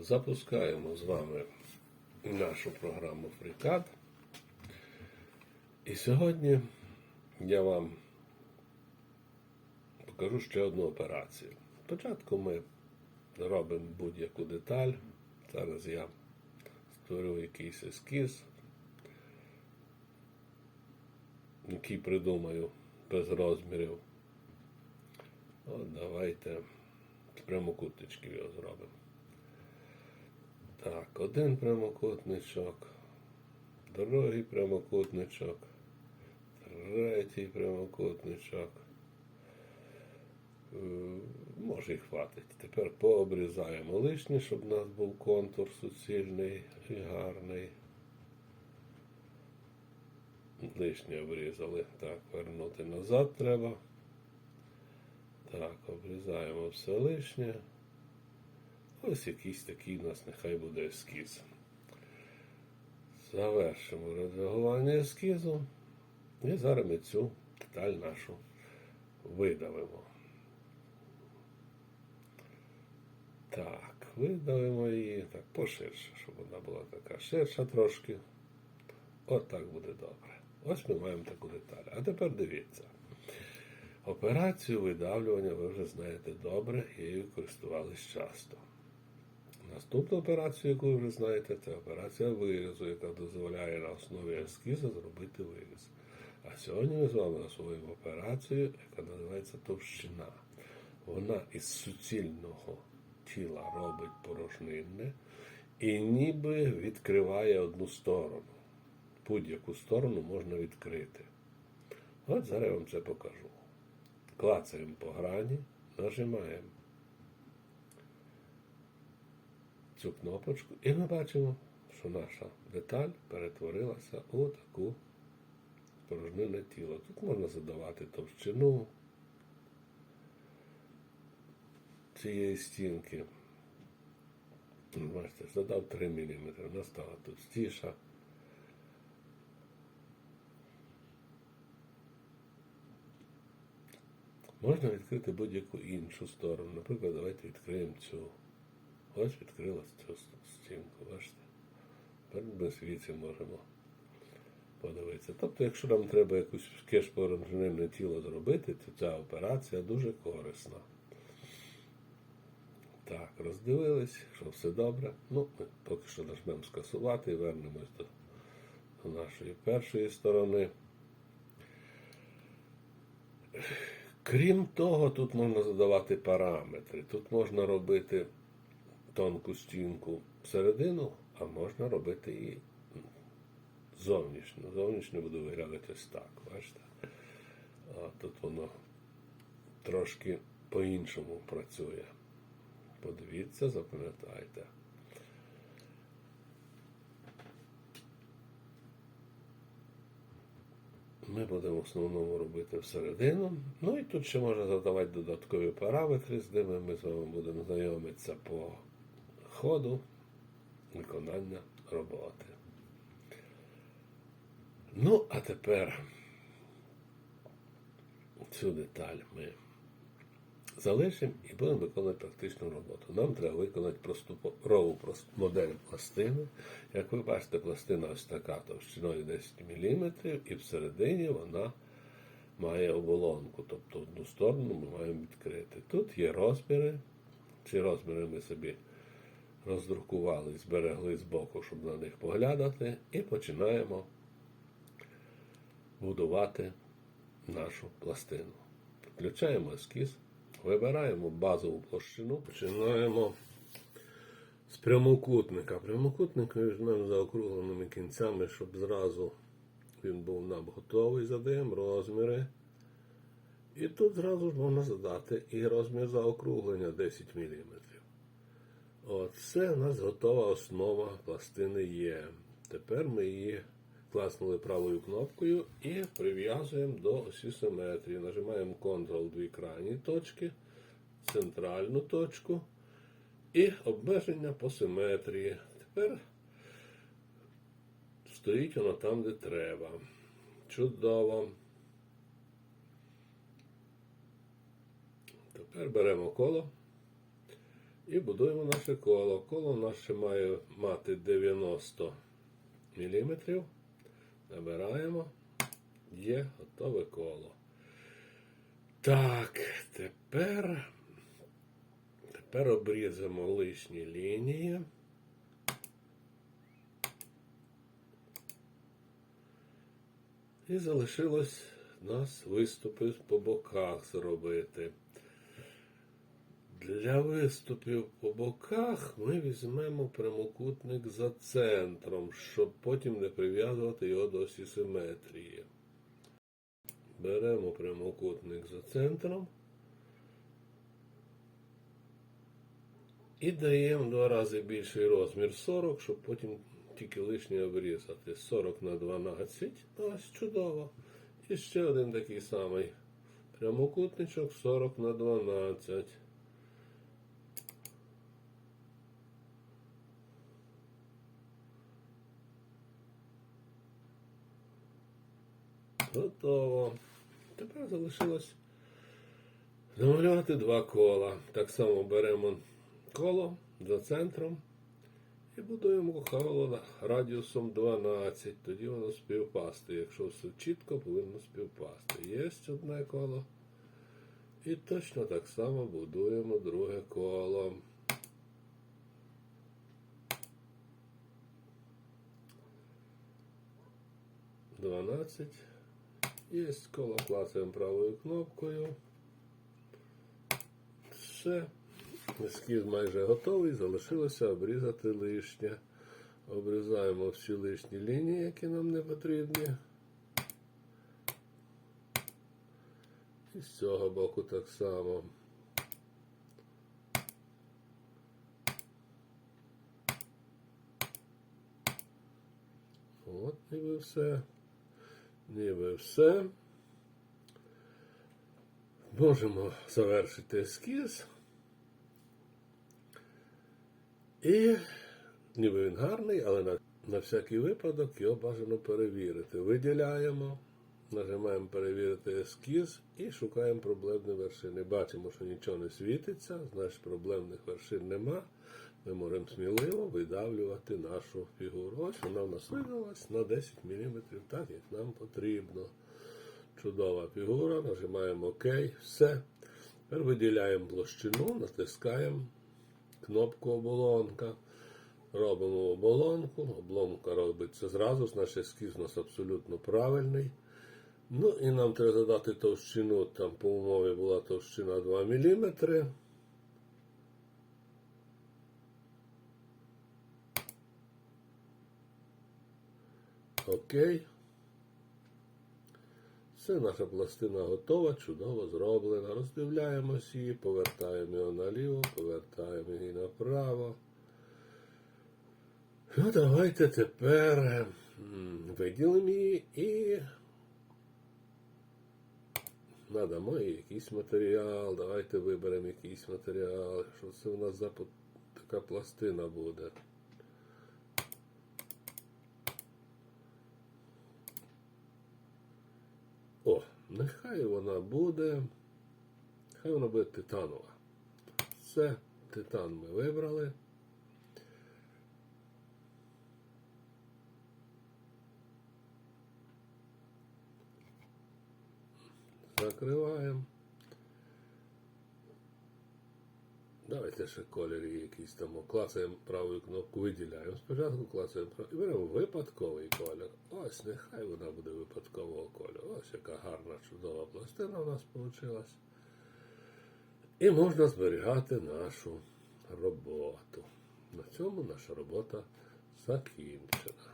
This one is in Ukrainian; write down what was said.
Запускаємо з вами нашу програму FreeCAD. І сьогодні я вам покажу ще одну операцію. Спочатку ми робимо будь-яку деталь. Зараз я створю якийсь ескіз, який придумаю без розмірів. От давайте прямокутничків його зробимо. Так, один прямокутничок, другий прямокутничок, третій прямокутничок. Е, Може і хватить. Тепер пообрізаємо лишнє, щоб у нас був контур суцільний і гарний. Лишнє обрізали. Так, вернути назад треба. Так, обрізаємо все лишнє. Ось якийсь такий у нас нехай буде ескіз. Завершимо редагування ескізу. І зараз ми цю деталь нашу видавимо. Так, видавимо її так поширше, щоб вона була така ширша трошки. От так буде добре. Ось ми маємо таку деталь. А тепер дивіться. Операцію видавлювання ви вже знаєте добре, її користувались часто. Наступну операцію, яку ви вже знаєте, це операція вирізу, яка дозволяє на основі ескізу зробити виріз. А сьогодні ми з вами освоїмо операцію, яка називається товщина. Вона із суцільного тіла робить порожнинне і ніби відкриває одну сторону. Будь-яку сторону можна відкрити. От зараз я вам це покажу. Клацаємо по грані, нажимаємо цю кнопочку, і ми бачимо, що наша деталь перетворилася у таку порожнене тіло. Тут можна задавати товщину цієї стінки. Бачите, задав 3 мм, вона стала товстіша. Можна відкрити будь-яку іншу сторону. Наприклад, давайте відкриємо цю. Ось відкрилась цю стінку, бачите? Тепер ми звідси можемо подивитися. Тобто, якщо нам треба якусь кеш-порожнинне тіло зробити, то ця операція дуже корисна. Так, роздивились, що все добре. Ну, ми поки що нажмемо скасувати і вернемось до, до нашої першої сторони. Крім того, тут можна задавати параметри. Тут можна робити тонку стінку всередину, а можна робити і зовнішню. Зовнішньо буде виглядати ось так, бачите? Тут воно трошки по-іншому працює. Подивіться, запам'ятайте. Ми будемо в основному робити всередину. Ну і тут ще можна задавати додаткові параметри, з ними ми з вами будемо знайомитися по ходу виконання роботи. Ну, а тепер цю деталь ми залишимо і будемо виконувати практичну роботу. Нам треба виконати просторову модель пластини. Як ви бачите, пластина ось така товщиною 10 мм, і всередині вона має оболонку, тобто одну сторону ми маємо відкрити. Тут є розміри. Ці розміри ми собі роздрукували, зберегли з боку, щоб на них поглядати, і починаємо будувати нашу пластину. Включаємо ескіз. Вибираємо базову площину, починаємо з прямокутника. Прямокутник візьмемо за округленими кінцями, щоб зразу він був нам готовий. Задаємо розміри. І тут зразу ж можна задати і розмір заокруглення 10 мм. От, Це у нас готова основа пластини є. Тепер ми її класнули правою кнопкою і прив'язуємо до осі симетрії. Нажимаємо Ctrl дві крайні точки, центральну точку і обмеження по симетрії. Тепер стоїть воно там, де треба. Чудово. Тепер беремо коло І будуємо наше коло. Коло наше має мати 90 мм. Набираємо. Є готове коло. Так, тепер, тепер обрізаємо лишні лінії. І залишилось нас виступи по боках зробити. Для виступів по боках ми візьмемо прямокутник за центром, щоб потім не прив'язувати його до осі симетрії. Беремо прямокутник за центром і даємо два рази більший розмір 40, щоб потім тільки лишнє обрізати. 40 на 12. Ось чудово. І ще один такий самий прямокутничок 40 на 12. Готово. Тепер залишилось намалювати два кола. Так само беремо коло за центром і будуємо коло радіусом 12. Тоді воно співпасти. Якщо все чітко, повинно співпасти. Є одне коло. І точно так само будуємо друге коло. Дванадцять. Є коло клацаємо правою кнопкою. Все. Ескіз майже готовий. Залишилося обрізати лишнє. Обрізаємо всі лишні лінії, які нам не потрібні. І з цього боку так само. От ніби все. Ніби все. Можемо завершити ескіз. І ніби він гарний, але на, на всякий випадок його бажано перевірити. Виділяємо, нажимаємо перевірити ескіз і шукаємо проблемні вершини. Бачимо, що нічого не світиться, значить проблемних вершин нема. Ми можемо сміливо видавлювати нашу фігуру. Ось вона в нас видалась на 10 мм, так як нам потрібно. Чудова фігура, нажимаємо ОК, все. Тепер виділяємо площину, натискаємо кнопку оболонка. Робимо оболонку. Оболонка робиться зразу, значить ескіз у нас абсолютно правильний. Ну і нам треба задати товщину, там по умові була товщина 2 мм. Окей. Все, наша пластина готова, чудово зроблена. Роздивляємось її, повертаємо його наліво, повертаємо її направо. Ну, давайте тепер виділимо її і надамо їй якийсь матеріал. Давайте виберемо якийсь матеріал. Що це у нас за така пластина буде? Нехай вона буде. Хай вона буде титанова. Все, титан ми вибрали. Закриваємо. Давайте ще колір якийсь там. Клацаємо правою кнопку, виділяємо. Спочатку клацаємо правою. І беремо випадковий колір. Ось, нехай вона буде випадкового кольору. Ось яка гарна, чудова пластина у нас вийшла. І можна зберігати нашу роботу. На цьому наша робота закінчена.